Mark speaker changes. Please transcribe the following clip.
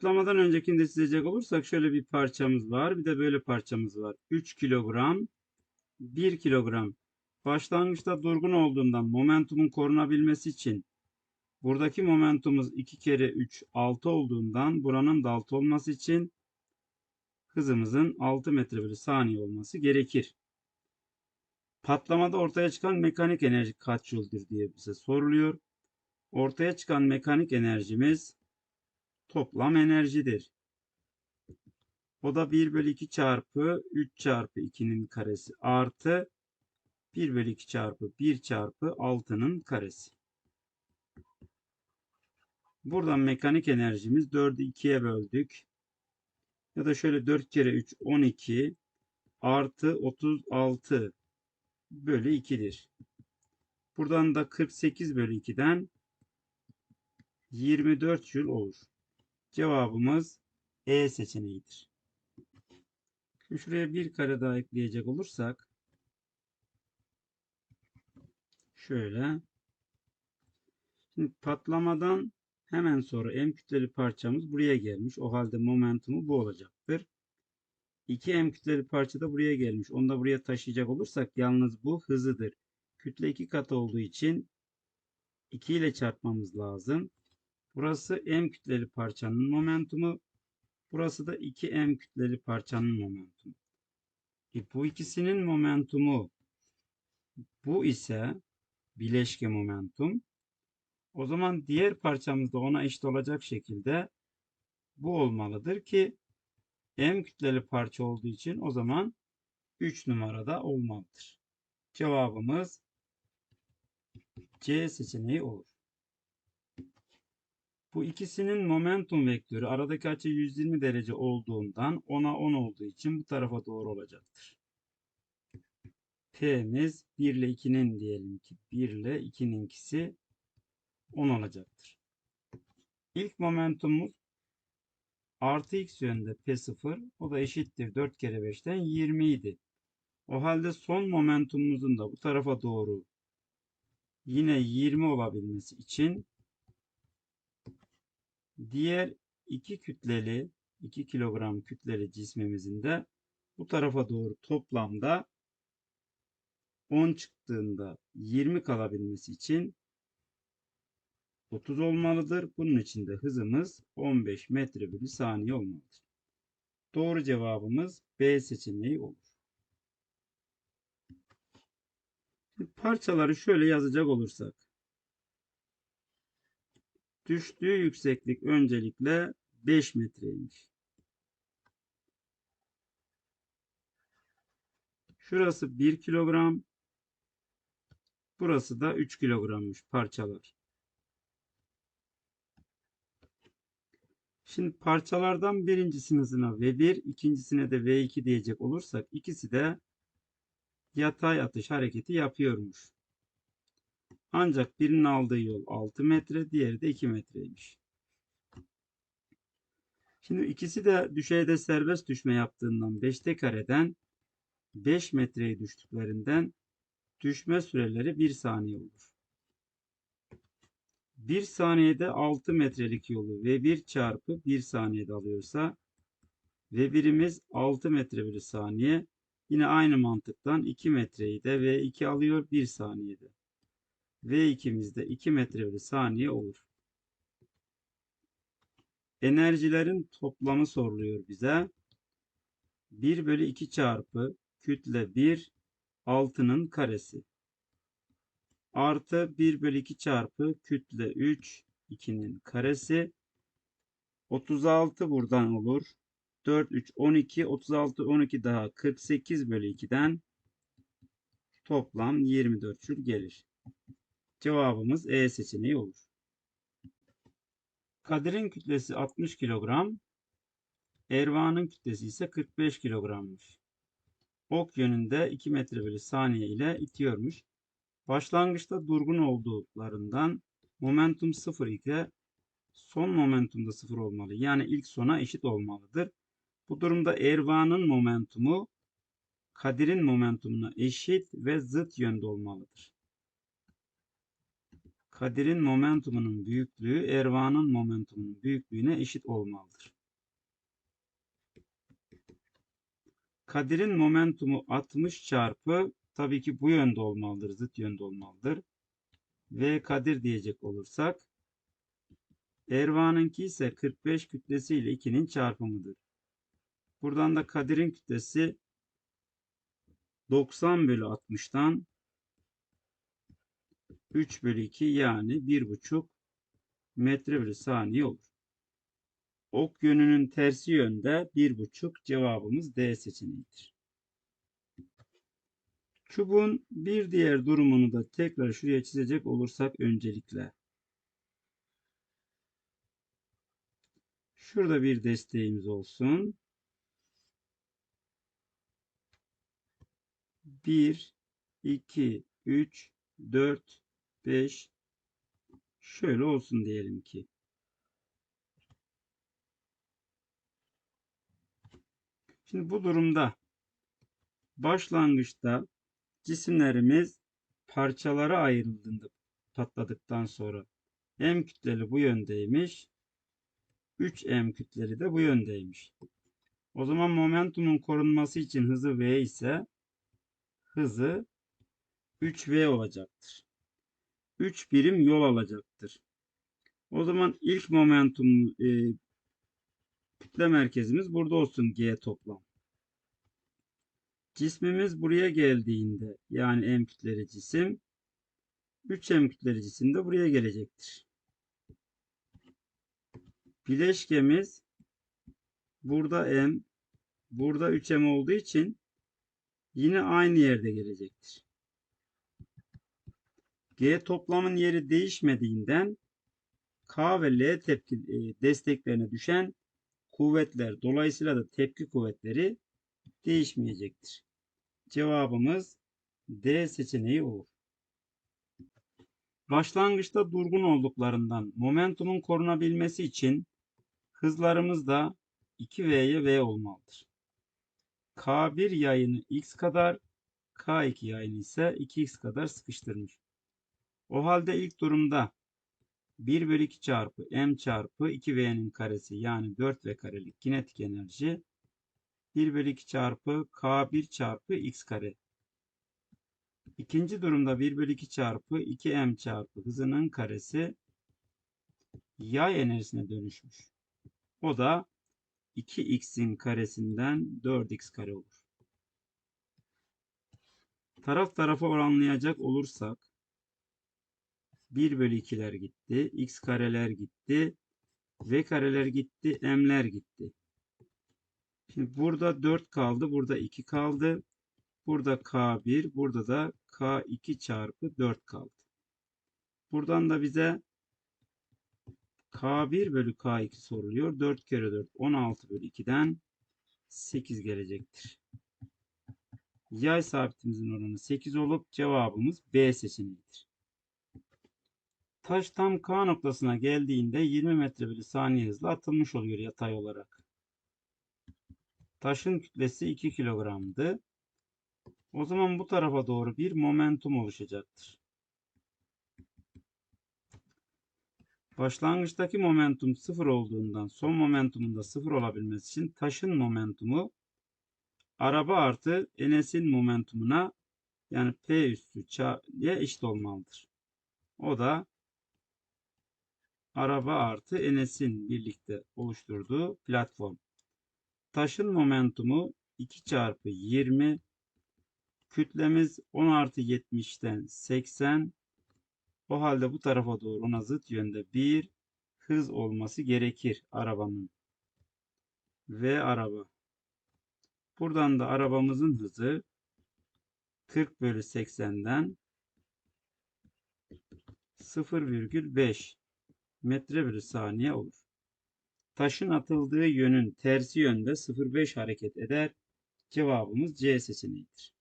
Speaker 1: patlamadan öncekini de çizecek olursak şöyle bir parçamız var. Bir de böyle parçamız var. 3 kilogram, 1 kilogram. Başlangıçta durgun olduğundan momentumun korunabilmesi için buradaki momentumumuz 2 kere 3 6 olduğundan buranın da 6 olması için hızımızın 6 metre bölü saniye olması gerekir. Patlamada ortaya çıkan mekanik enerji kaç joule'dir diye bize soruluyor. Ortaya çıkan mekanik enerjimiz toplam enerjidir. O da 1 bölü 2 çarpı 3 çarpı 2'nin karesi artı 1 bölü 2 çarpı 1 çarpı 6'nın karesi. Buradan mekanik enerjimiz 4'ü 2'ye böldük. Ya da şöyle 4 kere 3 12 artı 36 bölü 2'dir. Buradan da 48 bölü 2'den 24 joule olur. Cevabımız E seçeneğidir. Şimdi şuraya bir kare daha ekleyecek olursak şöyle şimdi patlamadan hemen sonra M kütleli parçamız buraya gelmiş. O halde momentumu bu olacaktır. 2 M kütleli parça da buraya gelmiş. Onu da buraya taşıyacak olursak yalnız bu hızıdır. Kütle 2 kat olduğu için 2 ile çarpmamız lazım. Burası M kütleli parçanın momentumu. Burası da 2M kütleli parçanın momentumu. E bu ikisinin momentumu bu ise bileşke momentum. O zaman diğer parçamız da ona eşit olacak şekilde bu olmalıdır ki M kütleli parça olduğu için o zaman 3 numarada olmalıdır. Cevabımız C seçeneği olur. Bu ikisinin momentum vektörü aradaki açı 120 derece olduğundan 10'a 10 olduğu için bu tarafa doğru olacaktır. P'miz 1 ile 2'nin diyelim ki 1 ile 2'nin ikisi 10 olacaktır. İlk momentumumuz artı x yönünde P0 o da eşittir 4 kere 5'ten 20 idi. O halde son momentumumuzun da bu tarafa doğru yine 20 olabilmesi için diğer iki kütleli 2 kilogram kütleli cismimizin de bu tarafa doğru toplamda 10 çıktığında 20 kalabilmesi için 30 olmalıdır. Bunun için de hızımız 15 metre bölü saniye olmalıdır. Doğru cevabımız B seçeneği olur. Şimdi parçaları şöyle yazacak olursak. Düştüğü yükseklik öncelikle 5 metreymiş. Şurası 1 kilogram. Burası da 3 kilogrammış parçalar. Şimdi parçalardan birincisinin hızına V1, ikincisine de V2 diyecek olursak ikisi de yatay atış hareketi yapıyormuş. Ancak birinin aldığı yol 6 metre, diğeri de 2 metreymiş. Şimdi ikisi de düşeyde serbest düşme yaptığından 5'te kareden 5 metreye düştüklerinden düşme süreleri 1 saniye olur. 1 saniyede 6 metrelik yolu ve 1 çarpı 1 saniyede alıyorsa ve birimiz 6 metre bölü saniye. Yine aynı mantıktan 2 metreyi de V2 alıyor 1 saniyede. V2'miz de 2 metre bölü saniye olur. Enerjilerin toplamı soruluyor bize. 1 bölü 2 çarpı kütle 1 altının karesi artı 1 bölü 2 çarpı kütle 3 2'nin karesi 36 buradan olur. 4 3 12 36 12 daha 48 bölü 2'den toplam 24 jül gelir. Cevabımız E seçeneği olur. Kadir'in kütlesi 60 kilogram. Erva'nın kütlesi ise 45 kilogrammış. Ok yönünde 2 metre bölü saniye ile itiyormuş. Başlangıçta durgun olduklarından momentum 0 iken son momentum da 0 olmalı. Yani ilk sona eşit olmalıdır. Bu durumda Erva'nın momentumu Kadir'in momentumuna eşit ve zıt yönde olmalıdır. Kadir'in momentumunun büyüklüğü Ervan'ın momentumunun büyüklüğüne eşit olmalıdır. Kadir'in momentumu 60 çarpı tabii ki bu yönde olmalıdır, zıt yönde olmalıdır. V Kadir diyecek olursak Ervan'ınki ise 45 kütlesi ile 2'nin çarpımıdır. Buradan da Kadir'in kütlesi 90 bölü 60'tan 3 bölü 2 yani 1,5 metre bölü saniye olur. Ok yönünün tersi yönde 1,5 cevabımız D seçeneğidir. Çubuğun bir diğer durumunu da tekrar şuraya çizecek olursak öncelikle. Şurada bir desteğimiz olsun. 1, 2, 3, 4, 5 şöyle olsun diyelim ki. Şimdi bu durumda başlangıçta cisimlerimiz parçalara ayrıldığında patladıktan sonra M kütleli bu yöndeymiş. 3M kütleli de bu yöndeymiş. O zaman momentumun korunması için hızı V ise hızı 3V olacaktır. 3 birim yol alacaktır. O zaman ilk momentum e, kütle merkezimiz burada olsun G toplam. Cismimiz buraya geldiğinde yani M kütleli cisim 3M kütleli cisim de buraya gelecektir. Bileşkemiz burada M burada 3M olduğu için yine aynı yerde gelecektir. G toplamın yeri değişmediğinden K ve L tepki e, desteklerine düşen kuvvetler dolayısıyla da tepki kuvvetleri değişmeyecektir. Cevabımız D seçeneği olur. Başlangıçta durgun olduklarından momentumun korunabilmesi için hızlarımız da 2V'ye V olmalıdır. K1 yayını x kadar, K2 yayını ise 2x kadar sıkıştırmış. O halde ilk durumda 1 bölü 2 çarpı m çarpı 2v'nin karesi yani 4v karelik kinetik enerji 1 bölü 2 çarpı k1 çarpı x kare. İkinci durumda 1 bölü 2 çarpı 2m çarpı hızının karesi yay enerjisine dönüşmüş. O da 2x'in karesinden 4x kare olur. Taraf tarafa oranlayacak olursak 1 bölü 2'ler gitti. X kareler gitti. V kareler gitti. M'ler gitti. Şimdi burada 4 kaldı. Burada 2 kaldı. Burada K1. Burada da K2 çarpı 4 kaldı. Buradan da bize K1 bölü K2 soruluyor. 4 kere 4 16 bölü 2'den 8 gelecektir. Yay sabitimizin oranı 8 olup cevabımız B seçeneğidir. Taş tam K noktasına geldiğinde 20 metre bölü saniye hızla atılmış oluyor yatay olarak. Taşın kütlesi 2 kilogramdı. O zaman bu tarafa doğru bir momentum oluşacaktır. Başlangıçtaki momentum sıfır olduğundan son momentumun da sıfır olabilmesi için taşın momentumu araba artı Enes'in momentumuna yani P üstü Ç'ye eşit olmalıdır. O da araba artı Enes'in birlikte oluşturduğu platform. Taşın momentumu 2 çarpı 20 kütlemiz 10 artı 70'ten 80 o halde bu tarafa doğru ona zıt yönde bir hız olması gerekir arabanın. Ve araba. Buradan da arabamızın hızı 40 bölü 80'den 0,5 metre bölü saniye olur. Taşın atıldığı yönün tersi yönde 0,5 hareket eder. Cevabımız C seçeneğidir.